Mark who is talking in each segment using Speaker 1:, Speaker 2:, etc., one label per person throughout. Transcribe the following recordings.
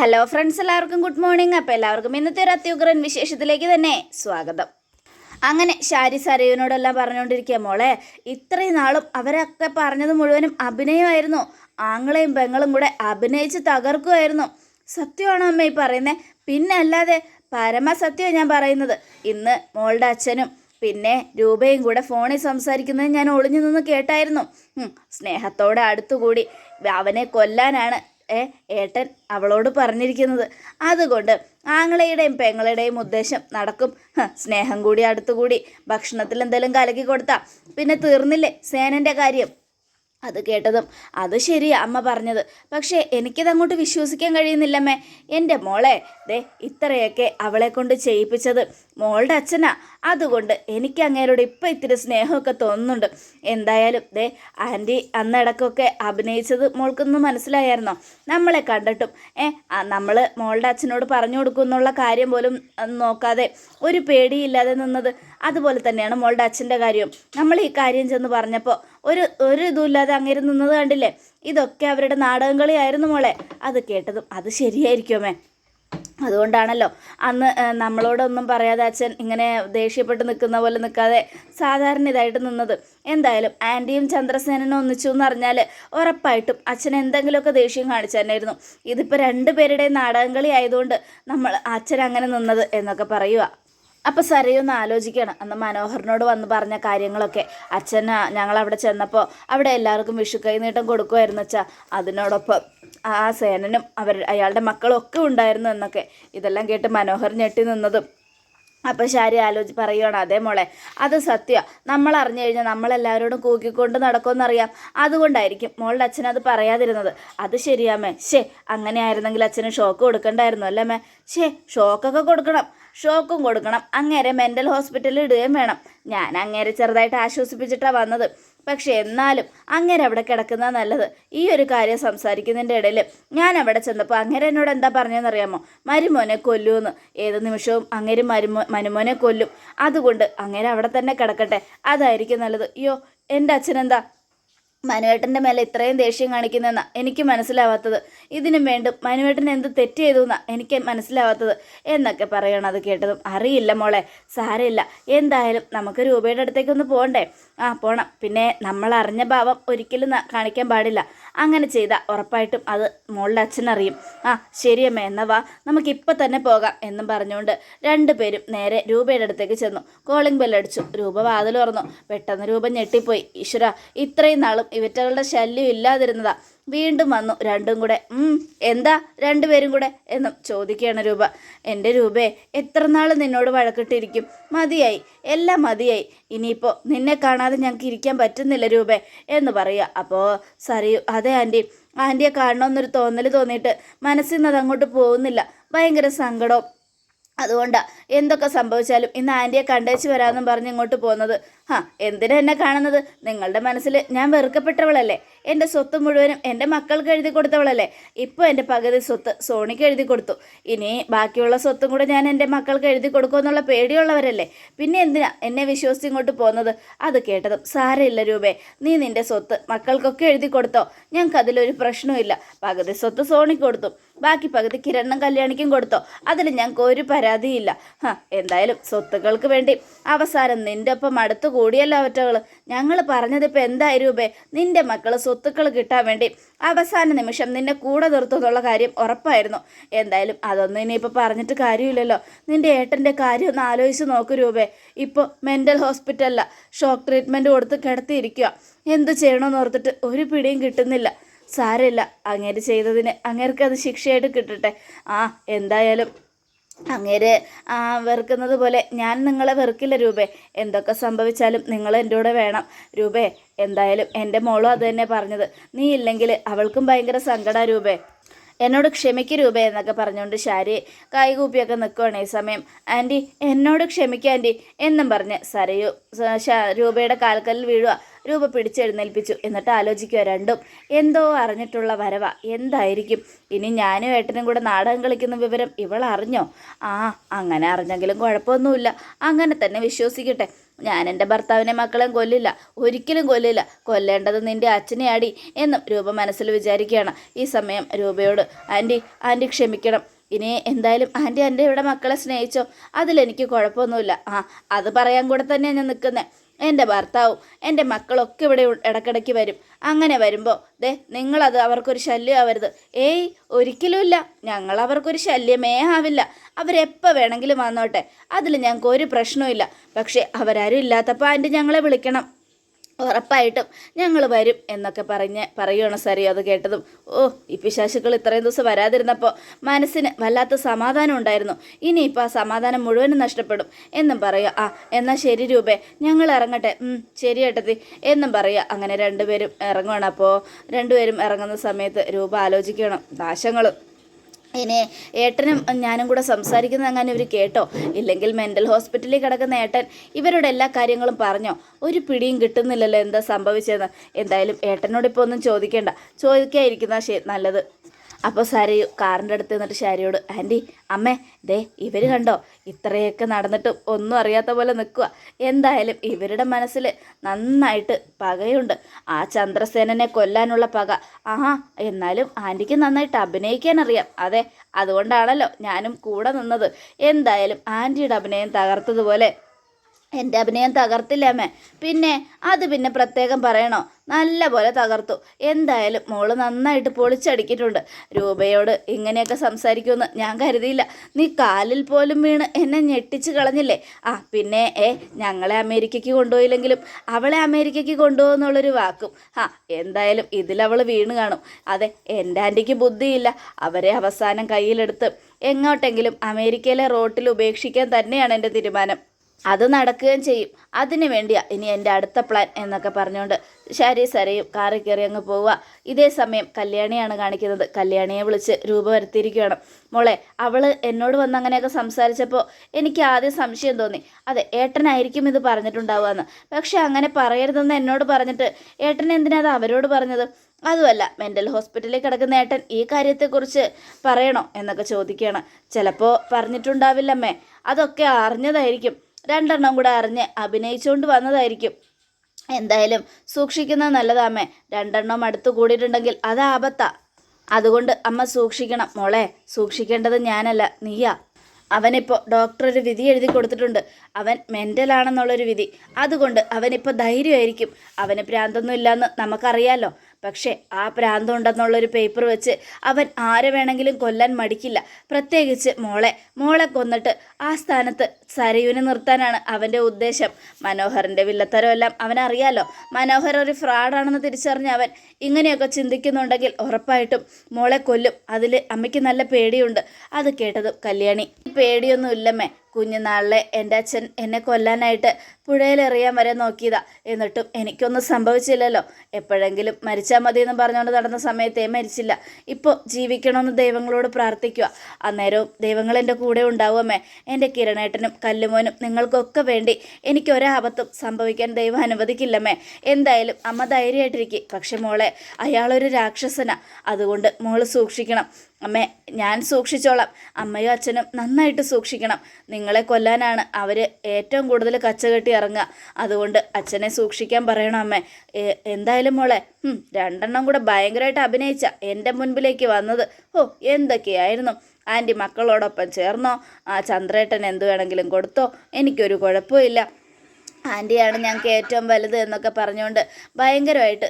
Speaker 1: Hello friends എല്ലാവർക്കും good morning അപ്പോൾ എല്ലാവർക്കും ഇന്നത്തെ ഒരു അത്യുഗ്രൻ വിശേഷത്തിലേക്ക് തന്നെ സ്വാഗതം. അങ്ങനെ ഷാരി സരയുവിനോടെല്ലാം പറഞ്ഞുകൊണ്ടിരിക്കുക മോളെ ഇത്രയും നാളും അവരൊക്കെ പറഞ്ഞത് മുഴുവനും അഭിനയമായിരുന്നു. ആങ്ങളെയും പെങ്ങളും കൂടെ അഭിനയിച്ച് തകർക്കുമായിരുന്നു. സത്യമാണോ അമ്മ ഈ പറയുന്നത് പിന്നെ അല്ലാതെ പരമസത്യമാണ് ഞാൻ പറയുന്നത്. ഇന്ന് മോളുടെ അച്ഛനും പിന്നെ രൂപയും കൂടെ ഫോണിൽ സംസാരിക്കുന്നത് ഞാൻ ഒളിഞ്ഞു നിന്ന് കേട്ടായിരുന്നു. സ്നേഹത്തോടെ അടുത്തുകൂടി അവനെ കൊല്ലാനാണ് ഏട്ടൻ അവളോട് പറഞ്ഞിരിക്കുന്നത്. അതുകൊണ്ട് ആങ്ങളയുടെയും പെങ്ങളുടെയും ഉദ്ദേശം നടക്കും. സ്നേഹം കൂടി അടുത്തുകൂടി. ഭക്ഷണത്തിൽ എന്തെങ്കിലും കലക്കി കൊടുത്താൽ പിന്നെ തീർന്നില്ലേ സേനന്റെ കാര്യം? അത് കേട്ടതും അത് ശരിയാ അമ്മ പറഞ്ഞത്. പക്ഷേ എനിക്കിതങ്ങോട്ട് വിശ്വസിക്കാൻ കഴിയുന്നില്ലമ്മേ. എന്റെ മോളെ ദേ ഇത്രയൊക്കെ അവളെ കൊണ്ട് ചെയ്യിപ്പിച്ചത് മോളുടെ അച്ഛനാ. അതുകൊണ്ട് എനിക്ക് അങ്ങേരോട് ഇപ്പം ഇത്തിരി സ്നേഹമൊക്കെ തോന്നുന്നുണ്ട്. എന്തായാലും ദേ ആന്റി അന്നടക്കമൊക്കെ അഭിനയിച്ചത് മോൾക്കൊന്ന് മനസ്സിലായായിരുന്നോ? നമ്മളെ കണ്ടിട്ടും. ഏ നമ്മൾ മോളുടെ അച്ഛനോട് പറഞ്ഞു കൊടുക്കുന്നുള്ള കാര്യം പോലും നോക്കാതെ ഒരു പേടിയില്ലാതെ നിന്നത്. അതുപോലെ തന്നെയാണ് മോളുടെ അച്ഛന്റെ കാര്യവും. നമ്മൾ ഈ കാര്യം ചെന്ന് പറഞ്ഞപ്പോൾ ഒരു ഒരു ഇതുമില്ലാതെ അങ്ങനെ നിന്നത് കണ്ടില്ലേ? ഇതൊക്കെ അവരുടെ നാടകം കളിയായിരുന്നു മോളെ. അത് കേട്ടതും അത് ശരിയായിരിക്കുമേ. അതുകൊണ്ടാണല്ലോ അന്ന് നമ്മളോടൊന്നും പറയാതെ അച്ഛൻ ഇങ്ങനെ ദേഷ്യപ്പെട്ട് നിൽക്കുന്ന പോലെ നിൽക്കാതെ സാധാരണ ഇതായിട്ട് നിന്നത്. എന്തായാലും ആന്റിയും ചന്ദ്രസേനനും ഒന്നിച്ചു എന്ന് അറിഞ്ഞാൽ ഉറപ്പായിട്ടും അച്ഛൻ എന്തെങ്കിലുമൊക്കെ ദേഷ്യം കാണിച്ചു തന്നെയായിരുന്നു. ഇതിപ്പോൾ രണ്ടുപേരുടെയും നാടകം കളി ആയതുകൊണ്ട് നമ്മൾ അച്ഛൻ അങ്ങനെ നിന്നത് എന്നൊക്കെ പറയുക അപ്പോൾ സരയൊന്ന് ആലോചിക്കണം. അന്ന് മനോഹറിനോട് വന്ന് പറഞ്ഞ കാര്യങ്ങളൊക്കെ. അച്ഛൻ ഞങ്ങൾ അവിടെ ചെന്നപ്പോൾ അവിടെ എല്ലാവർക്കും വിഷു കൈനീട്ടം കൊടുക്കുമായിരുന്നു അച്ഛാ. അതിനോടൊപ്പം ആ സേനനും അവർ അയാളുടെ മക്കളും ഒക്കെ ഉണ്ടായിരുന്നു എന്നൊക്കെ. ഇതെല്ലാം കേട്ട് മനോഹർ ഞെട്ടി നിന്നതും. അപ്പം ശാരി ആലോചി പറയുകയാണ് അതേ മോളെ അത് സത്യമാണ് നമ്മൾ അറിഞ്ഞു കഴിഞ്ഞാൽ നമ്മളെല്ലാവരോടും കൂക്കിക്കൊണ്ട് നടക്കുമെന്നറിയാം. അതുകൊണ്ടായിരിക്കും മോളുടെ അച്ഛൻ അത് പറയാതിരുന്നത്. അത് ശരിയാമേ ശേ അങ്ങനെ ആയിരുന്നെങ്കിൽ അച്ഛന് ഷോക്ക് കൊടുക്കണ്ടായിരുന്നു അല്ലേ മേ? ഷേ ഷോക്കൊക്കെ കൊടുക്കണം. ഷോക്കും കൊടുക്കണം. അങ്ങേരെ മെന്റൽ ഹോസ്പിറ്റലിൽ ഇടുകയും വേണം. ഞാൻ അങ്ങേരെ ചെറുതായിട്ട് ആശ്വസിപ്പിച്ചിട്ടാണ് വന്നത്. പക്ഷേ എന്നാലും അങ്ങേരെ അവിടെ കിടക്കുന്ന നല്ലത്. ഈ ഒരു കാര്യം സംസാരിക്കുന്നതിന്റെ ഇടയിൽ ഞാൻ അവിടെ ചെന്നപ്പോൾ അങ്ങേരെ എന്നോട് എന്താ പറഞ്ഞതെന്നറിയാമോ മരുമോനെ കൊല്ലുമെന്ന് ഏത് നിമിഷവും അങ്ങേര് മരുമോ മരുമോനെ കൊല്ലും. അതുകൊണ്ട് അങ്ങേരെ അവിടെ തന്നെ കിടക്കട്ടെ. അതായിരിക്കും നല്ലത്. അയ്യോ എന്റെ അച്ഛനെന്താ? മനുവേട്ടന്റെ മേലെ ഇത്രയും ദേഷ്യം കാണിക്കുന്നതെന്നാ എനിക്ക് മനസ്സിലാവാത്തത്. ഇതിനും വേണ്ടും മനുവേട്ടൻ എന്ത് തെറ്റ് ചെയ്തു എന്നാ എനിക്ക് മനസ്സിലാവാത്തത് എന്നൊക്കെ പറയണം അത് കേട്ടതും. അറിയില്ല മോളെ സാരമില്ല. എന്തായാലും നമുക്ക് രൂപയുടെ അടുത്തേക്കൊന്ന് പോകണ്ടേ? ആ പോണം. പിന്നെ നമ്മൾ അറിഞ്ഞ ഭാവം ഒരിക്കലും കാണിക്കാൻ പാടില്ല. അങ്ങനെ ചെയ്താൽ ഉറപ്പായിട്ടും അത് മോളുടെ അച്ഛനറിയും ആ ശരിയമ്മ എന്നാ വാ. നമുക്കിപ്പോൾ തന്നെ പോകാം എന്നും പറഞ്ഞുകൊണ്ട് രണ്ടുപേരും നേരെ രൂപയുടെ അടുത്തേക്ക് ചെന്നു. കോളിംഗ് ബെല്ലടിച്ചു രൂപ വാതിൽ തുറന്നു. പെട്ടെന്ന് രൂപ ഞെട്ടിപ്പോയി. ഈശ്വര ഇത്രയും നാളും ഇവറ്റകളുടെ ശല്യം ഇല്ലാതിരുന്നതാ. വീണ്ടും വന്നു രണ്ടും കൂടെ. എന്താ രണ്ടുപേരും കൂടെ? എന്നും ചോദിക്കുകയാണ് രൂപ. എന്റെ രൂപേ എത്ര നാൾ നിന്നോട് വഴക്കിട്ടിരിക്കും? മതിയായി എല്ലാം മതിയായി. ഇനിയിപ്പോൾ നിന്നെ കാണാതെ ഞങ്ങൾക്ക് ഇരിക്കാൻ പറ്റുന്നില്ല രൂപേ എന്ന് പറയുക. അപ്പോൾ സറിയു അതെ ആന്റി ആന്റിയെ കാണണമെന്നൊരു തോന്നൽ തോന്നിയിട്ട് മനസ്സിൽ നിന്ന് അതങ്ങോട്ട് പോകുന്നില്ല. ഭയങ്കര സങ്കടവും അതുകൊണ്ടാ എന്തൊക്കെ സംഭവിച്ചാലും ഇന്ന് ആന്റിയെ കണ്ടേച്ച് വരാമെന്നും പറഞ്ഞ് ഇങ്ങോട്ട് പോകുന്നത് ഹാ എന്തിനാ എന്നെ കാണുന്നത്? നിങ്ങളുടെ മനസ്സിൽ ഞാൻ വെറുക്കപ്പെട്ടവളല്ലേ? എന്റെ സ്വത്ത് മുഴുവനും എന്റെ മക്കൾക്ക് എഴുതി കൊടുത്തവളല്ലേ? ഇപ്പോൾ എന്റെ പകുതി സ്വത്ത് സോണിക്ക് എഴുതി കൊടുത്തു. ഇനി ബാക്കിയുള്ള സ്വത്തും കൂടെ ഞാൻ എന്റെ മക്കൾക്ക് എഴുതി കൊടുക്കുമെന്നുള്ള പേടിയുള്ളവരല്ലേ? പിന്നെ എന്തിനാ എന്നെ വിശ്വസിച്ച് ഇങ്ങോട്ട് പോകുന്നത് അത് കേട്ടതും സാരമില്ല രൂപേ. നീ നിന്റെ സ്വത്ത് മക്കൾക്കൊക്കെ എഴുതി കൊടുത്തോ. ഞങ്ങൾക്ക് അതിലൊരു പ്രശ്നവുമില്ല. പകുതി സ്വത്ത് സോണിക്ക് കൊടുത്തു. ബാക്കി പകുതി കിരണ്ണും കല്യാണിക്കും കൊടുത്തോ. അതിൽ ഞങ്ങൾക്ക് ഒരു പരാതിയില്ല. ഹ എന്തായാലും സ്വത്തുക്കൾക്ക് വേണ്ടി. അവസാനം നിന്റെ ഒപ്പം അടുത്തു കൂടിയല്ലോ അവറ്റകൾ ഞങ്ങൾ പറഞ്ഞതിപ്പോൾ എന്തായി രൂപേ? നിന്റെ മക്കൾ സ്വത്തുക്കൾ കിട്ടാൻ വേണ്ടി. അവസാന നിമിഷം നിന്നെ കൂടെ നിർത്തുന്നുള്ള കാര്യം ഉറപ്പായിരുന്നു. എന്തായാലും അതൊന്നും ഇനിയിപ്പോൾ പറഞ്ഞിട്ട് കാര്യമില്ലല്ലോ. നിന്റെ ഏട്ടന്റെ കാര്യം ഒന്ന് ആലോചിച്ച് നോക്കൂ രൂപേ. ഇപ്പോൾ മെന്റൽ ഹോസ്പിറ്റലിലാണ് ഷോക്ക് ട്രീറ്റ്മെന്റ് കൊടുത്ത് കിടത്തിയിരിക്കുക എന്ത് ചെയ്യണമെന്ന് ഓർത്തിട്ട് ഒരു പിടിയും കിട്ടുന്നില്ല. സാരമില്ല. അങ്ങേര് ചെയ്തതിന് അങ്ങേർക്ക് അത് ശിക്ഷയായിട്ട് കിട്ടട്ടെ. ആ എന്തായാലും അങ്ങേര് വെറുക്കുന്നത് പോലെ ഞാൻ നിങ്ങളെ വെറുക്കില്ല രൂപേ. എന്തൊക്കെ സംഭവിച്ചാലും നിങ്ങൾ എന്റെ കൂടെ വേണം. രൂപേ എന്തായാലും എന്റെ മോളും അത് തന്നെ പറഞ്ഞത്. നീ ഇല്ലെങ്കിൽ അവൾക്കും ഭയങ്കര സങ്കട രൂപേ. എന്നോട് ക്ഷമിക്ക് രൂപേ എന്നൊക്കെ പറഞ്ഞുകൊണ്ട് ശാരി കൈകൂപ്പിയൊക്കെ നിൽക്കുവാണ് ഈ സമയം. ആന്റി എന്നോട് ക്ഷമിക്കുക ആന്റി എന്നും പറഞ്ഞ് സരയു രൂപയുടെ കാൽക്കല്ലിൽ വീഴുക രൂപ പിടിച്ചെഴുന്നേൽപ്പിച്ചു എന്നിട്ട് ആലോചിക്കുക രണ്ടും എന്തോ അറിഞ്ഞിട്ടുള്ള വരവ. എന്തായിരിക്കും? ഇനി ഞാനും ഏട്ടനും കൂടെ നാടകം കളിക്കുന്ന വിവരം ഇവൾ അറിഞ്ഞോ? ആ അങ്ങനെ അറിഞ്ഞെങ്കിലും കുഴപ്പമൊന്നുമില്ല. അങ്ങനെ തന്നെ വിശ്വസിക്കട്ടെ. ഞാൻ എന്റെ ഭർത്താവിനെ മക്കളെയും കൊല്ലില്ല. ഒരിക്കലും കൊല്ലില്ല. കൊല്ലേണ്ടത് നിന്റെ അച്ഛനെ ആടി എന്നും രൂപ മനസ്സിൽ വിചാരിക്കുകയാണ്. ഈ സമയം രൂപയോട് ആന്റി ആന്റി ക്ഷമിക്കണം. ഇനി എന്തായാലും ആന്റി എന്റെ ഇവിടെ മക്കളെ സ്നേഹിച്ചോ? അതിലെനിക്ക് കുഴപ്പമൊന്നുമില്ല. ആ അത് പറയാൻ കൂടെ തന്നെയാണ് ഞാൻ നിൽക്കുന്നത് എന്റെ ഭർത്താവും എന്റെ മക്കളൊക്കെ ഇവിടെ ഇടക്കിടയ്ക്ക് വരും. അങ്ങനെ വരുമ്പോൾ ദേ നിങ്ങളത് അവർക്കൊരു ശല്യം ആവരുത്. ഏയ് ഒരിക്കലുമില്ല ഞങ്ങൾ അവർക്കൊരു ശല്യമേ ആവില്ല. അവരെപ്പോൾ വേണമെങ്കിലും വന്നോട്ടെ. അതിൽ ഞങ്ങൾക്ക് ഒരു പ്രശ്നവുമില്ല. പക്ഷേ അവരാരും ഇല്ലാത്തപ്പോൾ ആന്റി ഞങ്ങളെ വിളിക്കണം. ഉറപ്പായിട്ടും ഞങ്ങൾ വരും എന്നൊക്കെ പറഞ്ഞ് പറയുകയാണ് സാറി അത് കേട്ടതും. ഓ ഈ പിശാശുക്കൾ ഇത്രയും ദിവസം വരാതിരുന്നപ്പോൾ മനസ്സിന് വല്ലാത്ത സമാധാനം ഉണ്ടായിരുന്നു. ഇനിയിപ്പോൾ ആ സമാധാനം മുഴുവനും നഷ്ടപ്പെടും എന്നും പറയുക ആ എന്നാൽ ശരി രൂപേ ഞങ്ങൾ ഇറങ്ങട്ടെ. ശരി ഏട്ടത്തി എന്നും പറയുക അങ്ങനെ രണ്ടുപേരും ഇറങ്ങുകയാണ് അപ്പോൾ രണ്ടുപേരും ഇറങ്ങുന്ന സമയത്ത് രൂപ ആലോചിക്കണം. നാശങ്ങൾ ഇനി ഏട്ടനും ഞാനും കൂടെ സംസാരിക്കുന്നത് അങ്ങനെ ഇവർ കേട്ടോ? ഇല്ലെങ്കിൽ മെന്റൽ ഹോസ്പിറ്റലിൽ കിടക്കുന്ന ഏട്ടൻ ഇവരുടെ എല്ലാ കാര്യങ്ങളും പറഞ്ഞോ? ഒരു പിടിയും കിട്ടുന്നില്ലല്ലോ എന്താ സംഭവിച്ചതെന്ന്. എന്തായാലും ഏട്ടനോട് ഇപ്പോൾ ഒന്നും ചോദിക്കേണ്ട. ചോദിക്കാതിരിക്കുന്ന ശരി നല്ലത്. അപ്പോൾ സാരി കാറിന്റെ അടുത്ത് നിന്നിട്ട് ശാരിയോട് ആന്റി അമ്മേ ദേ ഇവർ കണ്ടോ? ഇത്രയൊക്കെ നടന്നിട്ട് ഒന്നും അറിയാത്ത പോലെ നിൽക്കുക എന്തായാലും ഇവരുടെ മനസ്സിൽ നന്നായിട്ട് പകയുണ്ട്. ആ ചന്ദ്രസേനനെ കൊല്ലാനുള്ള പക. ആഹാ എന്നാലും ആന്റിക്ക് നന്നായിട്ട് അഭിനയിക്കാൻ അറിയാം അതെ അതുകൊണ്ടാണല്ലോ ഞാനും കൂടെ നിന്നത്. എന്തായാലും ആന്റിയുടെ അഭിനയം തകർത്തതുപോലെ എന്റെ അഭിനയം തകർത്തില്ല പിന്നെ അത് പിന്നെ പ്രത്യേകം പറയണോ? നല്ല പോലെ തകർത്തു. എന്തായാലും മോൾ നന്നായിട്ട് പൊളിച്ചടിക്കിട്ടുണ്ട് രൂപയോട് ഇങ്ങനെയൊക്കെ സംസാരിക്കുമെന്ന് ഞാൻ കരുതിയില്ല. നീ കാലിൽ പോലും വീണ് എന്നെ ഞെട്ടിച്ച് കളഞ്ഞില്ലേ? ആ പിന്നെ ഏ ഞങ്ങളെ അമേരിക്കയ്ക്ക് കൊണ്ടുപോയില്ലെങ്കിലും അവളെ അമേരിക്കയ്ക്ക് കൊണ്ടുപോകുന്നുള്ളൊരു വാക്കും. ആ എന്തായാലും ഇതിലവൾ വീണ് കാണും. അതെ എന്റെ ആന്റിക്ക് ബുദ്ധിയില്ല. അവരെ അവസാനം കയ്യിലെടുത്ത് എങ്ങോട്ടെങ്കിലും അമേരിക്കയിലെ റോട്ടിൽ ഉപേക്ഷിക്കാൻ തന്നെയാണ് എന്റെ തീരുമാനം. അത് നടക്കുകയും ചെയ്യും. അതിനു വേണ്ടിയാ ഇനി എന്റെ അടുത്ത പ്ലാൻ എന്നൊക്കെ പറഞ്ഞുകൊണ്ട് ശരി സരയും കാറിൽ കയറി അങ്ങ് പോവുക. ഇതേ സമയം കല്യാണിയാണ് കാണിക്കുന്നത്. കല്യാണിയെ വിളിച്ച് രൂപ വരുത്തിയിരിക്കുകയാണ് മോളെ അവൾ എന്നോട് വന്ന് അങ്ങനെയൊക്കെ സംസാരിച്ചപ്പോൾ എനിക്ക് ആദ്യം സംശയം തോന്നി. അതെ ഏട്ടനായിരിക്കും ഇത് പറഞ്ഞിട്ടുണ്ടാവുകയെന്ന്. പക്ഷെ അങ്ങനെ പറയരുതെന്ന് എന്നോട് പറഞ്ഞിട്ട് ഏട്ടൻ എന്തിനാ അത് അവരോട് പറഞ്ഞത്? അതുമല്ല മെന്റൽ ഹോസ്പിറ്റലിൽ കിടക്കുന്ന ഏട്ടൻ ഈ കാര്യത്തെക്കുറിച്ച് പറയണോ എന്നൊക്കെ ചോദിക്കുകയാണ്. ചിലപ്പോൾ പറഞ്ഞിട്ടുണ്ടാവില്ലമ്മേ. അതൊക്കെ അറിഞ്ഞതായിരിക്കും. രണ്ടെണ്ണം കൂടെ അറിഞ്ഞ് അഭിനയിച്ചുകൊണ്ട് വന്നതായിരിക്കും. എന്തായാലും സൂക്ഷിക്കുന്നത് നല്ലതാമേ. രണ്ടെണ്ണം അടുത്ത് കൂടിയിട്ടുണ്ടെങ്കിൽ അത് ആപത്താ. അതുകൊണ്ട് അമ്മ സൂക്ഷിക്കണം. മോളെ സൂക്ഷിക്കേണ്ടത് ഞാനല്ല നീയാ. അവനിപ്പോൾ ഡോക്ടർ ഒരു വിധി എഴുതി കൊടുത്തിട്ടുണ്ട്. അവൻ മെന്റലാണെന്നുള്ളൊരു വിധി. അതുകൊണ്ട് അവനിപ്പോൾ ധൈര്യമായിരിക്കും. അവന് ഭ്രാന്തൊന്നും ഇല്ലയെന്ന് നമുക്കറിയാലോ. പക്ഷേ ആ ഭ്രാന്തുണ്ടെന്നുള്ളൊരു പേപ്പർ വെച്ച് അവൻ ആരെ വേണമെങ്കിലും കൊല്ലാൻ മടിക്കില്ല. പ്രത്യേകിച്ച് മോളെ. മോളെ കൊന്നിട്ട് ആ സ്ഥാനത്ത് സരയുവിനെ നിർത്താനാണ് അവന്റെ ഉദ്ദേശം. മനോഹറിന്റെ വില്ലത്തരമെല്ലാം അവനറിയാലോ. മനോഹർ ഒരു ഫ്രോഡാണെന്ന് തിരിച്ചറിഞ്ഞ അവൻ ഇങ്ങനെയൊക്കെ ചിന്തിക്കുന്നുണ്ടെങ്കിൽ ഉറപ്പായിട്ടും മോളെ കൊല്ലും. അതിൽ അമ്മയ്ക്ക് നല്ല പേടിയുണ്ട്. അത് കേട്ടതും കല്യാണി. പേടിയൊന്നും ഇല്ലമ്മേ കുഞ്ഞുനാളിലെ എന്റെ അച്ഛൻ എന്നെ കൊല്ലാനായിട്ട് പുഴയിലെറിയാൻ വരെ നോക്കിയതാ. എന്നിട്ടും എനിക്കൊന്നും സംഭവിച്ചില്ലല്ലോ. എപ്പോഴെങ്കിലും മരിച്ചാൽ മതി എന്ന് പറഞ്ഞുകൊണ്ട് നടന്ന സമയത്തേ മരിച്ചില്ല. ഇപ്പോൾ ജീവിക്കണമെന്ന് ദൈവങ്ങളോട് പ്രാർത്ഥിക്കുക അന്നേരവും ദൈവങ്ങൾ എന്റെ കൂടെ ഉണ്ടാവുമേ. എന്റെ കിരണേട്ടനും കല്ലുമോനും നിങ്ങൾക്കൊക്കെ വേണ്ടി എനിക്ക് ഒരാപത്തും സംഭവിക്കാൻ ദൈവം അനുവദിക്കില്ലമ്മേ എന്തായാലും അമ്മ ധൈര്യമായിട്ടിരിക്കും. പക്ഷെ മോളെ അയാളൊരു രാക്ഷസന. അതുകൊണ്ട് മോൾ സൂക്ഷിക്കണം. അമ്മേ ഞാൻ സൂക്ഷിച്ചോളാം. അമ്മയും അച്ഛനും നന്നായിട്ട് സൂക്ഷിക്കണം. നിങ്ങളെ കൊല്ലാനാണ് അവർ ഏറ്റവും കൂടുതൽ കച്ച കെട്ടി ഇറങ്ങുക. അതുകൊണ്ട് അച്ഛനെ സൂക്ഷിക്കാൻ പറയണം അമ്മേ. എന്തായാലും മോളെ രണ്ടെണ്ണം കൂടെ ഭയങ്കരമായിട്ട് അഭിനയിച്ച എന്റെ മുൻപിലേക്ക് വന്നത്. ഓ എന്തൊക്കെയായിരുന്നു? ആന്റി മക്കളോടൊപ്പം ചേർന്നോ? ആ ചന്ദ്രേട്ടൻ എന്ത് വേണമെങ്കിലും കൊടുത്തോ? എനിക്കൊരു കുഴപ്പമില്ല ആന്റിയാണ് ഞങ്ങൾക്ക് ഏറ്റവും വലുത് എന്നൊക്കെ പറഞ്ഞുകൊണ്ട് ഭയങ്കരമായിട്ട്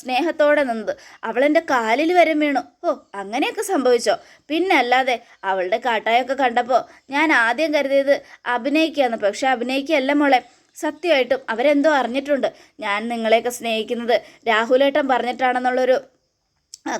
Speaker 1: സ്നേഹത്തോടെ നിന്നത്. അവളെന്റെ കാലിൽ വരെ വീണു. ഓ അങ്ങനെയൊക്കെ സംഭവിച്ചോ? പിന്നെ അല്ലാതെ അവളുടെ കാട്ടായൊക്കെ കണ്ടപ്പോൾ ഞാൻ ആദ്യം കരുതിയത് അഭിനയിക്കുകയെന്ന് പക്ഷേ അഭിനയിക്കുകയല്ല മോളെ. സത്യമായിട്ടും അവരെന്തോ അറിഞ്ഞിട്ടുണ്ട്. ഞാൻ നിങ്ങളെയൊക്കെ സ്നേഹിക്കുന്നത് രാഹുലേട്ടൻ പറഞ്ഞിട്ടാണെന്നുള്ളൊരു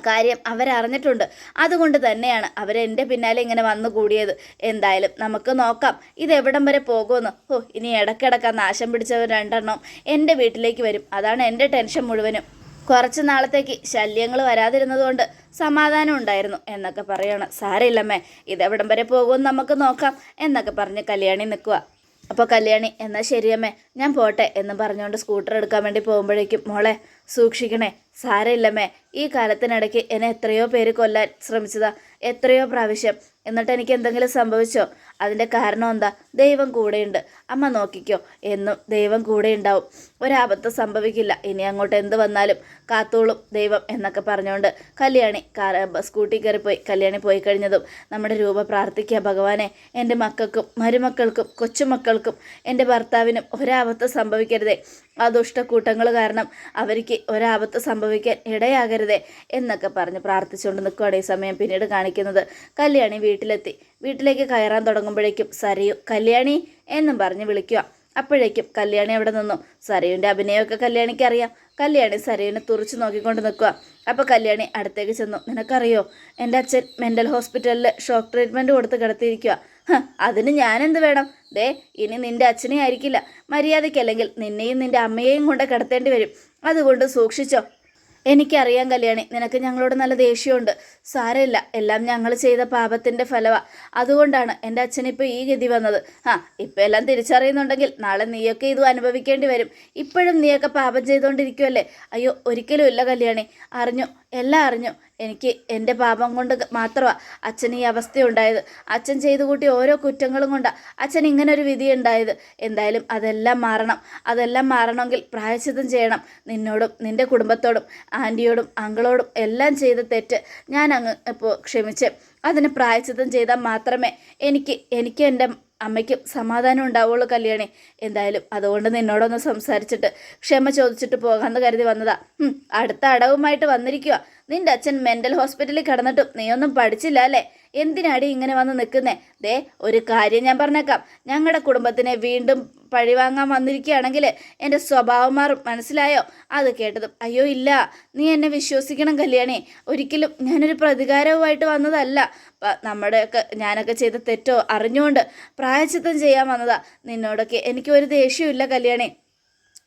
Speaker 1: കാര്യം അവരറിഞ്ഞിട്ടുണ്ട്. അതുകൊണ്ട് തന്നെയാണ് അവരെന്റെ പിന്നാലെ ഇങ്ങനെ വന്നു കൂടിയത്. എന്തായാലും നമുക്ക് നോക്കാം. ഇത് എവിടം വരെ പോകുമെന്ന്. ഓ ഇനി ഇടയ്ക്കിടയ്ക്ക് ആ നാശം പിടിച്ചവർ രണ്ടെണ്ണം എന്റെ വീട്ടിലേക്ക് വരും. അതാണ് എന്റെ ടെൻഷൻ മുഴുവനും. കുറച്ച് നാളത്തേക്ക് ശല്യങ്ങൾ വരാതിരുന്നതുകൊണ്ട് സമാധാനം ഉണ്ടായിരുന്നു എന്നൊക്കെ പറയണം. സാരമില്ലമ്മേ ഇതെവിടം വരെ പോകുമെന്ന് നമുക്ക് നോക്കാം എന്നൊക്കെ പറഞ്ഞ് കല്യാണി നിൽക്കുക അപ്പോൾ കല്യാണി എന്നാൽ ശരിയമ്മേ ഞാൻ പോട്ടെ എന്ന് പറഞ്ഞുകൊണ്ട് സ്കൂട്ടർ എടുക്കാൻ വേണ്ടി പോകുമ്പോഴേക്കും മോളെ സൂക്ഷിക്കണേ സാരമില്ലമ്മേ ഈ കാലത്തിനിടയ്ക്ക് എന്നെ എത്രയോ പേര് കൊല്ലാൻ ശ്രമിച്ചതാ എത്രയോ പ്രാവശ്യം. എന്നിട്ട് എനിക്ക് എന്തെങ്കിലും സംഭവിച്ചോ? അതിന്റെ കാരണം എന്താ? ദൈവം കൂടെയുണ്ട്. അമ്മ നോക്കിക്കോ എന്നും ദൈവം കൂടെ ഉണ്ടാവും ഒരാപത്ത് സംഭവിക്കില്ല. ഇനി അങ്ങോട്ട് എന്ത് വന്നാലും കാത്തോളും ദൈവം എന്നൊക്കെ പറഞ്ഞുകൊണ്ട് കല്യാണി സ്കൂട്ടി കയറി പോയി കല്യാണി പോയി കഴിഞ്ഞതും നമ്മുടെ രൂപ പ്രാർത്ഥിക്കുക. ഭഗവാനെ എന്റെ മക്കൾക്കും മരുമക്കൾക്കും കൊച്ചുമക്കൾക്കും എന്റെ ഭർത്താവിനും ഒരാപത്ത് സംഭവിക്കരുതേ. ആ ദുഷ്ടക്കൂട്ടങ്ങൾ കാരണം അവർക്ക് ഒരാപത്ത് സംഭവിക്കാൻ ഇടയാകരുതേ എന്നൊക്കെ പറഞ്ഞ് പ്രാർത്ഥിച്ചുകൊണ്ട് നിൽക്കുകയാണ് ഈ സമയം പിന്നീട് കാണിക്കുന്നത്. കല്യാണി വീട്ടിലെത്തി. വീട്ടിലേക്ക് കയറാൻ തുടങ്ങുമ്പോഴേക്കും സരയു കല്യാണി എന്നും പറഞ്ഞ് വിളിക്കുക. അപ്പോഴേക്കും കല്യാണി അവിടെ നിന്നു. സരയുവിന്റെ അഭിനയമൊക്കെ കല്യാണിക്ക് അറിയാം. കല്യാണി സരയുവിനെ തുറച്ചു നോക്കിക്കൊണ്ട് നിൽക്കുക. അപ്പോൾ കല്യാണി അടുത്തേക്ക് ചെന്നു. നിനക്കറിയോ എന്റെ അച്ഛൻ മെന്റൽ ഹോസ്പിറ്റലിൽ ഷോക്ക് ട്രീറ്റ്മെന്റ് കൊടുത്ത് കിടത്തിയിരിക്കുക അതിന് ഞാനെന്ത് വേണം? ദേ ഇനി നിന്റെ അച്ഛനെ ആയിരിക്കില്ല. മര്യാദയ്ക്കല്ലെങ്കിൽ നിന്നെയും നിന്റെ അമ്മയെയും കൊണ്ട് കിടത്തേണ്ടി വരും. അതുകൊണ്ട് സൂക്ഷിച്ചോ. എനിക്കറിയാം കല്യാണി. നിനക്ക് ഞങ്ങളോട് നല്ല ദേഷ്യമുണ്ട്. സാരമില്ല. എല്ലാം ഞങ്ങൾ ചെയ്ത പാപത്തിന്റെ ഫലവാ. അതുകൊണ്ടാണ് എന്റെ അച്ഛനിപ്പോൾ ഈ ഗതി വന്നത്. ആ ഇപ്പം എല്ലാം തിരിച്ചറിയുന്നുണ്ടെങ്കിൽ നാളെ നീയൊക്കെ ഇത് അനുഭവിക്കേണ്ടി വരും. ഇപ്പോഴും നീയൊക്കെ പാപം ചെയ്തുകൊണ്ടിരിക്കുമല്ലേ അയ്യോ ഒരിക്കലും ഇല്ല കല്യാണി. അറിഞ്ഞു. എല്ലാം അറിഞ്ഞു. എനിക്ക് എന്റെ പാപം കൊണ്ട് മാത്രമാണ് അച്ഛൻ ഈ അവസ്ഥയുണ്ടായത്. അച്ഛൻ ചെയ്തു കൂട്ടി ഓരോ കുറ്റങ്ങളും കൊണ്ടാണ് അച്ഛൻ ഇങ്ങനെ ഒരു വിധി ഉണ്ടായത് എന്തായാലും അതെല്ലാം മാറണം. അതെല്ലാം മാറണമെങ്കിൽ പ്രായശ്ചിത്തം ചെയ്യണം. നിന്നോടും നിന്റെ കുടുംബത്തോടും ആന്റിയോടും അങ്കിളോടും എല്ലാം ചെയ്ത തെറ്റ് ഞാൻ അങ്ങ് ഇപ്പോൾ ക്ഷമിച്ച്. അതിന് പ്രായശ്ചിത്തം ചെയ്താൽ മാത്രമേ എനിക്ക് എനിക്ക് എന്റെ അമ്മയ്ക്കും സമാധാനം ഉണ്ടാവുള്ളൂ കല്യാണി. എന്തായാലും അതുകൊണ്ട് നിന്നോടൊന്ന് സംസാരിച്ചിട്ട് ക്ഷമ ചോദിച്ചിട്ട് പോകാമെന്ന് കരുതി വന്നതാ. അടുത്ത അടവുമായിട്ട് വന്നിരിക്കുക നിന്റെ അച്ഛൻ മെന്റൽ ഹോസ്പിറ്റലിൽ കിടന്നിട്ടും നീയൊന്നും പഠിച്ചില്ല അല്ലേ? എന്തിനാടി ഇങ്ങനെ വന്ന് നിൽക്കുന്നേ? ദേ ഒരു കാര്യം ഞാൻ പറഞ്ഞേക്കാം. ഞങ്ങളുടെ കുടുംബത്തിനെ വീണ്ടും പഴിവാങ്ങാൻ വന്നിരിക്കുകയാണെങ്കിൽ എന്റെ സ്വഭാവം മാറും. മനസ്സിലായോ? അത് കേട്ടതും അയ്യോ ഇല്ല. നീ എന്നെ വിശ്വസിക്കണം കല്യാണി. ഒരിക്കലും ഞാനൊരു പ്രതികാരവുമായിട്ട് വന്നതല്ല. നമ്മുടെയൊക്കെ ഞാനൊക്കെ ചെയ്ത തെറ്റോ? അറിഞ്ഞുകൊണ്ട് പ്രായച്ചിത്തം ചെയ്യാൻ വന്നതാ. നിന്നോടൊക്കെ എനിക്ക് ഒരു ദേഷ്യമില്ല കല്യാണി.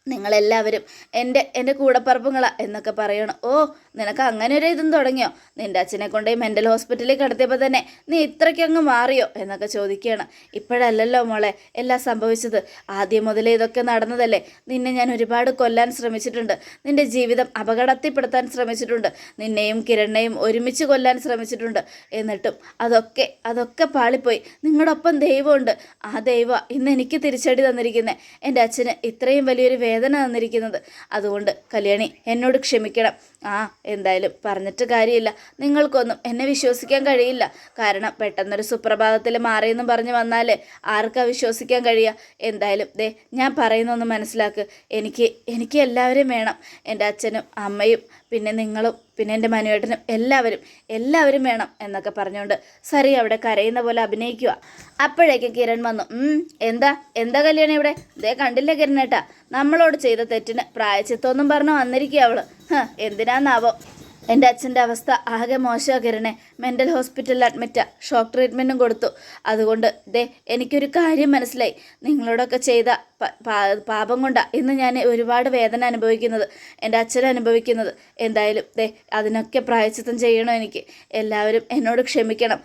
Speaker 1: നിങ്ങളെല്ലാവരും എന്റെ എന്റെ കൂടപ്പറപ്പുങ്ങളാ എന്നൊക്കെ പറയണം. ഓ നിനക്ക് അങ്ങനെ ഒരു ഇതും തുടങ്ങിയോ? നിന്റെ അച്ഛനെ കൊണ്ട് ഈ മെന്റൽ ഹോസ്പിറ്റലിൽ കിടത്തിയപ്പോൾ തന്നെ നീ ഇത്രയ്ക്കങ്ങ് മാറിയോ? എന്നൊക്കെ ചോദിക്കുകയാണ്. ഇപ്പോഴല്ലല്ലോ മോളെ എല്ലാം സംഭവിച്ചത്. ആദ്യം മുതലേ ഇതൊക്കെ നടന്നതല്ലേ? നിന്നെ ഞാൻ ഒരുപാട് കൊല്ലാൻ ശ്രമിച്ചിട്ടുണ്ട്. നിന്റെ ജീവിതം അപകടത്തിൽപ്പെടുത്താൻ ശ്രമിച്ചിട്ടുണ്ട്. നിന്നെയും കിരണിനെയും ഒരുമിച്ച് കൊല്ലാൻ ശ്രമിച്ചിട്ടുണ്ട്. എന്നിട്ടും അതൊക്കെ അതൊക്കെ പാളിപ്പോയി. നിങ്ങളുടെ ഒപ്പം ദൈവമുണ്ട്. ആ ദൈവം ഇന്ന് എനിക്ക് തിരിച്ചടി തന്നിരിക്കുന്നത് എന്റെ അച്ഛന് ഇത്രയും വലിയൊരു വേദന തന്നിരിക്കുന്നത്. അതുകൊണ്ട് കല്യാണി എന്നോട് ക്ഷമിക്കണം. ആ എന്തായാലും പറഞ്ഞിട്ട് കാര്യമില്ല. നിങ്ങൾക്കൊന്നും എന്നെ വിശ്വസിക്കാൻ കഴിയില്ല. കാരണം പെട്ടെന്നൊരു സുപ്രഭാതത്തിൽ മാറിയെന്നും പറഞ്ഞ് വന്നാൽ ആർക്കാ വിശ്വസിക്കാൻ കഴിയുക എന്തായാലും ദേ ഞാൻ പറയുന്നൊന്ന് മനസ്സിലാക്ക്. എനിക്ക് എനിക്ക് എല്ലാവരെയും വേണം. എന്റെ അച്ഛനും അമ്മയും പിന്നെ നിങ്ങളും. പിന്നെ എന്റെ മനുവേട്ടനും എല്ലാവരും എല്ലാവരും വേണം എന്നൊക്കെ പറഞ്ഞുകൊണ്ട് സരി അവിടെ കരയുന്ന പോലെ അഭിനയിക്കുക അപ്പോഴേക്കും കിരൺ വന്നു എന്താ എന്താ കല്യാണം ഇവിടെ? ദേ കണ്ടില്ലേ കിരണേട്ടാ നമ്മളോട് ചെയ്ത തെറ്റിന് പ്രായച്ചിത്തൊന്നും പറഞ്ഞു വന്നിരിക്കുക അവൾ. എന്തിനാന്നാവോ? എന്റെ അച്ഛന്റെ അവസ്ഥ ആകെ മോശമാകരണേ കിരണേ മെന്റൽ ഹോസ്പിറ്റലിൽ അഡ്മിറ്റാ ഷോക്ക് ട്രീറ്റ്മെന്റും കൊടുത്തു. അതുകൊണ്ട് ദേ എനിക്കൊരു കാര്യം മനസ്സിലായി. നിങ്ങളോടൊക്കെ ചെയ്ത പാപം കൊണ്ടാണ് ഇന്ന് ഞാൻ ഒരുപാട് വേദന അനുഭവിക്കുന്നത്. എന്റെ അച്ഛൻ അനുഭവിക്കുന്നത്. എന്തായാലും ദേ അതിനൊക്കെ പ്രായച്ചിത്തം ചെയ്യണം എനിക്ക്. എല്ലാവരും എന്നോട് ക്ഷമിക്കണം.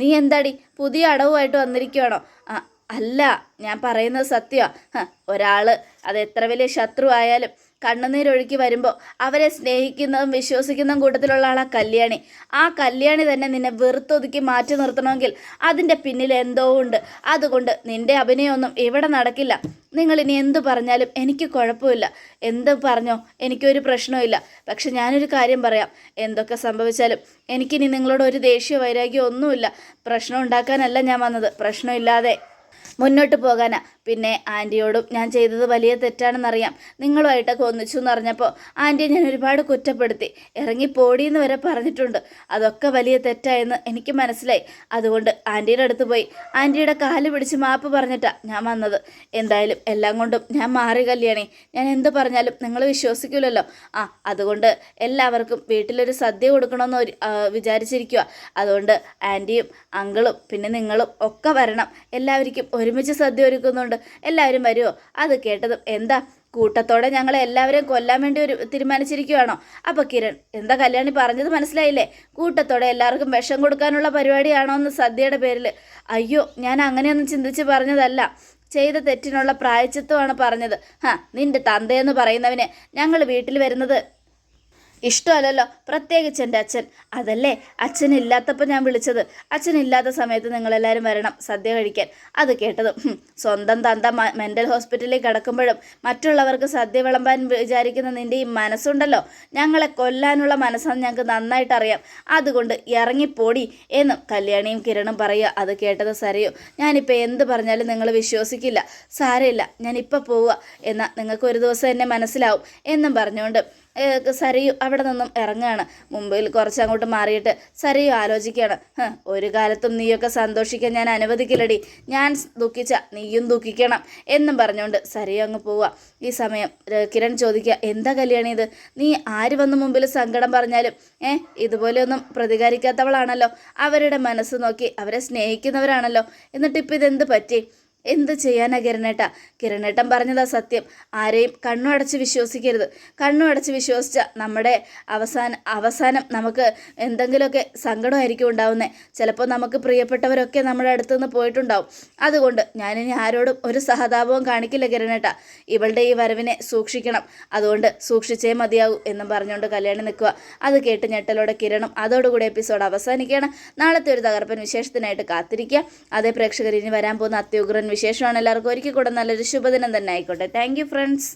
Speaker 1: നീ എന്താടി? പുതിയ അടവുമായിട്ട് വന്നിരിക്കുകയാണോ ആ അല്ല ഞാൻ പറയുന്നത് സത്യമാണ് ഒരാൾ അത് എത്ര വലിയ ശത്രു ആയാലും കണ്ണുനീരൊഴുക്കി വരുമ്പോൾ അവരെ സ്നേഹിക്കുന്നതും വിശ്വസിക്കുന്നതും കൂട്ടത്തിലുള്ള ആളാ കല്യാണി. ആ കല്യാണി തന്നെ നിന്നെ വെറുത്തൊതുക്കി മാറ്റി നിർത്തണമെങ്കിൽ അതിന്റെ പിന്നിൽ എന്തോ ഉണ്ട്. അതുകൊണ്ട് നിന്റെ അഭിനയമൊന്നും ഇവിടെ നടക്കില്ല. നിങ്ങൾ ഇനി എന്തു പറഞ്ഞാലും എനിക്ക് കുഴപ്പമില്ല. എന്ത് പറഞ്ഞോ എനിക്കൊരു പ്രശ്നവുമില്ല. പക്ഷെ ഞാനൊരു കാര്യം പറയാം. എന്തൊക്കെ സംഭവിച്ചാലും എനിക്കിനി നിങ്ങളോട് ഒരു ദേഷ്യ വൈരാഗ്യം ഒന്നുമില്ല. പ്രശ്നം ഉണ്ടാക്കാനല്ല ഞാൻ വന്നത്. പ്രശ്നമില്ലാതെ മുന്നോട്ട് പോകാനാ. പിന്നെ ആന്റിയോടും ഞാൻ ചെയ്തത് വലിയ തെറ്റാണെന്നറിയാം. നിങ്ങളുമായിട്ടൊക്കെ ഒന്നിച്ചു എന്ന് പറഞ്ഞപ്പോൾ ആന്റിയെ ഞാൻ ഒരുപാട് കുറ്റപ്പെടുത്തി. ഇറങ്ങി പോടിയെന്ന് വരെ പറഞ്ഞിട്ടുണ്ട്. അതൊക്കെ വലിയ തെറ്റായെന്ന് എനിക്ക് മനസ്സിലായി. അതുകൊണ്ട് ആന്റിയുടെ അടുത്ത് പോയി. ആന്റിയുടെ കാൽ പിടിച്ച് മാപ്പ് പറഞ്ഞിട്ടാണ് ഞാൻ വന്നത്. എന്തായാലും എല്ലാം കൊണ്ടും ഞാൻ മാറി കല്യാണി. ഞാൻ എന്ത് പറഞ്ഞാലും നിങ്ങൾ വിശ്വസിക്കില്ലല്ലോ ആ അതുകൊണ്ട് എല്ലാവർക്കും വീട്ടിലൊരു സദ്യ കൊടുക്കണമെന്ന് വിചാരിച്ചിരിക്കുക അതുകൊണ്ട് ആന്റിയും അങ്കിളും പിന്നെ നിങ്ങളും ഒക്കെ വരണം. എല്ലാവർക്കും ഒരുമിച്ച് സദ്യ ഒരുക്കുന്നുണ്ട്. എല്ലാവരും വരുമോ അത് കേട്ടതും എന്താ? കൂട്ടത്തോടെ ഞങ്ങളെ എല്ലാവരെയും കൊല്ലാൻ വേണ്ടി ഒരു തീരുമാനിച്ചിരിക്കുകയാണോ അപ്പോൾ കിരൺ എന്താ കല്യാണി പറഞ്ഞത് മനസ്സിലായില്ലേ? കൂട്ടത്തോടെ എല്ലാവർക്കും വിഷം കൊടുക്കാനുള്ള പരിപാടിയാണോ എന്ന് സദ്യയുടെ പേരിൽ അയ്യോ ഞാൻ അങ്ങനെയൊന്നും ചിന്തിച്ച് പറഞ്ഞതല്ല. ചെയ്ത തെറ്റിനുള്ള പ്രായച്ചിത്വമാണ് പറഞ്ഞത്. ഹാ നിന്റെ തന്തയെന്ന് പറയുന്നവന് ഞങ്ങൾ വീട്ടിൽ വരുന്നത് ഇഷ്ടമല്ലല്ലോ. പ്രത്യേകിച്ച് എന്റെ അച്ഛൻ. അതല്ലേ? അച്ഛനില്ലാത്തപ്പോൾ ഞാൻ വിളിച്ചത്. അച്ഛനില്ലാത്ത സമയത്ത് നിങ്ങളെല്ലാവരും വരണം സദ്യ കഴിക്കാൻ. അത് കേട്ടത് സ്വന്തം തന്ത മെന്റൽ ഹോസ്പിറ്റലിൽ കിടക്കുമ്പോഴും മറ്റുള്ളവർക്ക് സദ്യ വിളമ്പാൻ വിചാരിക്കുന്ന നിന്റെ ഈ മനസ്സുണ്ടല്ലോ? ഞങ്ങളെ കൊല്ലാനുള്ള മനസ്സാണ് ഞങ്ങൾക്ക് നന്നായിട്ട് അറിയാം അതുകൊണ്ട് ഇറങ്ങിപ്പോടി എന്നും കല്യാണിയും കിരണും പറയുക. അത് കേട്ടത് സരയോ. ഞാനിപ്പോൾ എന്ത് പറഞ്ഞാലും നിങ്ങൾ വിശ്വസിക്കില്ല. സാരമില്ല. ഞാനിപ്പോൾ പോവുക. എന്നാൽ നിങ്ങൾക്ക് ഒരു ദിവസം എന്നെ മനസ്സിലാവും എന്നും പറഞ്ഞുകൊണ്ട് സരയു അവിടെ നിന്നും ഇറങ്ങുകയാണ് മുമ്പിൽ കുറച്ച് അങ്ങോട്ട് മാറിയിട്ട് സരയു ആലോചിക്കുകയാണ്. ഒരു കാലത്തും നീയൊക്കെ സന്തോഷിക്കാൻ ഞാൻ അനുവദിക്കില്ലടി. ഞാൻ ദുഃഖിച്ച നീയും ദുഃഖിക്കണം എന്നും പറഞ്ഞുകൊണ്ട് സരയു അങ്ങ് പോവുക ഈ സമയം കിരൺ ചോദിക്കുക എന്താ കല്യാണി ഇത്? നീ ആര് വന്ന് മുമ്പിൽ സങ്കടം പറഞ്ഞാലും ഏ ഇതുപോലെയൊന്നും പ്രതികരിക്കാത്തവളാണല്ലോ. അവരുടെ മനസ്സ് നോക്കി അവരെ സ്നേഹിക്കുന്നവരാണല്ലോ. എന്നിട്ട് ഇപ്പം ഇതെന്ത് പറ്റി? എന്ത് ചെയ്യാനാ കിരണേട്ട കിരണേട്ടൻ പറഞ്ഞതാ സത്യം. ആരെയും കണ്ണു അടച്ച് വിശ്വസിക്കരുത്. കണ്ണു അടച്ച് വിശ്വസിച്ച നമ്മുടെ അവസാന അവസാനം നമുക്ക് എന്തെങ്കിലുമൊക്കെ സങ്കടമായിരിക്കും ഉണ്ടാവുന്നത് ചിലപ്പോൾ നമുക്ക് പ്രിയപ്പെട്ടവരൊക്കെ നമ്മുടെ അടുത്തു നിന്ന് പോയിട്ടുണ്ടാവും. അതുകൊണ്ട് ഞാനിനി ആരോടും ഒരു സഹതാപവും കാണിക്കില്ല കിരണേട്ട ഇവളുടെ ഈ വരവിനെ സൂക്ഷിക്കണം. അതുകൊണ്ട് സൂക്ഷിച്ചേ മതിയാകൂ എന്നും പറഞ്ഞുകൊണ്ട് കല്യാണി നിൽക്കുക. അത് കേട്ട് ഞെട്ടലോടെ കിരണം അതോടുകൂടി എപ്പിസോഡ് അവസാനിക്കുകയാണ്. നാളത്തെ ഒരു തകർപ്പൻ വിശേഷത്തിനായിട്ട് കാത്തിരിക്കുക. അതേ പ്രേക്ഷകർ ഇനി വരാൻ പോകുന്ന അത്യുഗ്രൻ വിശേഷമാണ്. എല്ലാവർക്കും ഒരിക്കൽ കൂടെ നല്ലൊരു ശുഭദിനം തന്നെ ആയിക്കോട്ടെ. Thank friends